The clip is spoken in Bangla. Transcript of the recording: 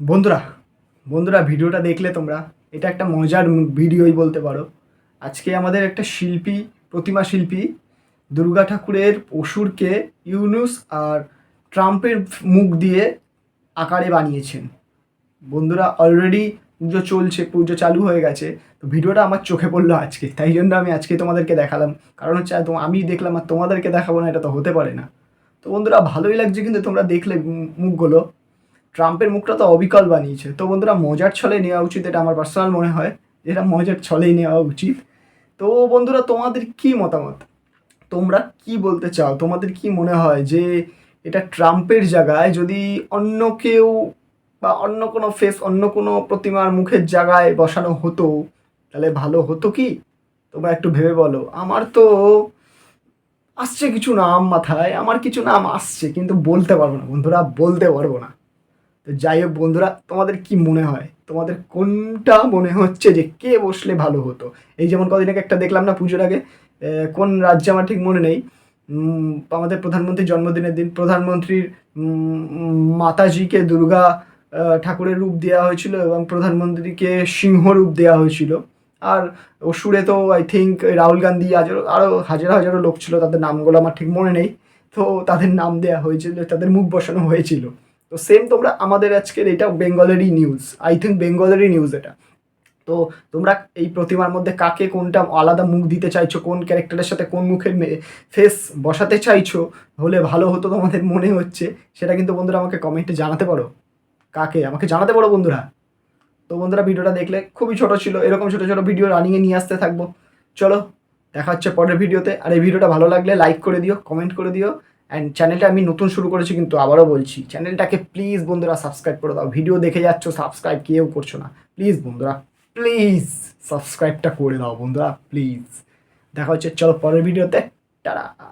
বন্ধুরা বন্ধুরা, ভিডিওটা দেখলে তোমরা, এটা একটা মজার ভিডিওই বলতে পারো। আজকে আমাদের একটা শিল্পী, প্রতিমা শিল্পী, দুর্গা ঠাকুরের অসুরকে ইউনুস আর ট্রাম্পের মুখ দিয়ে আকারে বানিয়েছেন। বন্ধুরা অলরেডি পুজো চলছে, পুজো চালু হয়ে গেছে, তো ভিডিওটা আমার চোখে পড়ল আজকে, তাই জন্য আমি আজকে তোমাদেরকে দেখালাম। কারণ হচ্ছে আমি দেখলাম, আর তোমাদেরকে দেখাবো না, এটা তো হতে পারে না। তো বন্ধুরা, ভালোই লাগছে কিন্তু তোমরা দেখলে মুখগুলো। ট্রাম্পের মুখটা তো অবিকল বানিয়েছে। তো বন্ধুরা, মজার ছলে নেওয়া উচিত, এটা আমার পার্সোনাল মনে হয় এটা মজার ছলেই নেওয়া উচিত। তো বন্ধুরা, তোমাদের কি মতামত? তোমরা কি বলতে চাও? তোমাদের কি মনে হয় যে এটা ট্রাম্পের জায়গায় যদি অন্য কেউ বা অন্য কোনো ফেস অন্য কোনো প্রতিমার মুখের জায়গায় বসানো হতো, তাহলে ভালো হতো কি? তোমরা একটু ভেবে বলো। আমার তো আসছে কিছু নাম মাথায়, আমার কিছু নাম আসছে, কিন্তু বলতে পারব না, বন্ধুরা, বলতে পারব না। তো যাই হোক, বন্ধুরা, তোমাদের কি মনে হয়? তোমাদের কোনটা মনে হচ্ছে যে কে বসলে ভালো হতো? এই যেমন কদিন আগে একটা দেখলাম না পুজোর আগে কোন রাজ্যে আমার ঠিক মনে নেই। আমাদের প্রধানমন্ত্রীর জন্মদিনের দিন প্রধানমন্ত্রীর মাতাজিকে দুর্গা ঠাকুরের রূপ দেওয়া হয়েছিল এবং প্রধানমন্ত্রীকে সিংহ রূপ দেওয়া হয়েছিল। আর অসুরে তো আই থিঙ্ক রাহুল গান্ধী আরও আরও হাজার হাজারো লোক ছিল, তাদের নামগুলো আমার ঠিক মনে নেই। তো তাদের নাম দেওয়া হয়েছিল, তাদের মুখ বসানো হয়েছিল। তো সেম তোমরা আমাদের আজকের এটা বেঙ্গলেরই নিউজ আই থিঙ্ক বেঙ্গলেরই নিউজ এটা। তো তোমরা এই প্রতিমার মধ্যে কাকে কোনটা আলাদা মুখ দিতে চাইছো, কোন ক্যারেক্টারের সাথে কোন মুখের ফেস বসাতে চাইছো, হলে ভালো হতো তোমাদের মনে হচ্ছে, সেটা কিন্তু বন্ধুরা আমাকে কমেন্টে জানাতে পারো। কাকে? আমাকে জানাতে পারো বন্ধুরা। তো বন্ধুরা ভিডিওটা দেখলে খুবই ছোট ছিল, এরকম ছোট ছোট ভিডিও রানিংয়ে নিয়ে আসতে থাকব। চলো, দেখা হচ্ছে পরের ভিডিওতে। আর এই ভিডিওটা ভালো লাগলে লাইক করে দিও কমেন্ট করে দিও। অ্যান্ড চ্যানেলটা আমি নতুন শুরু করেছি কিন্তু আবারও বলছি চ্যানেলটাকে প্লিজ বন্ধুরা সাবস্ক্রাইব করে দাও। ভিডিও দেখে যাচ্ছ সাবস্ক্রাইব কেউ করছ না। প্লিজ বন্ধুরা। প্লিজ সাবস্ক্রাইবটা করে দাও বন্ধুরা প্লিজ দেখা হচ্ছে চলো পরের ভিডিওতে টাটা।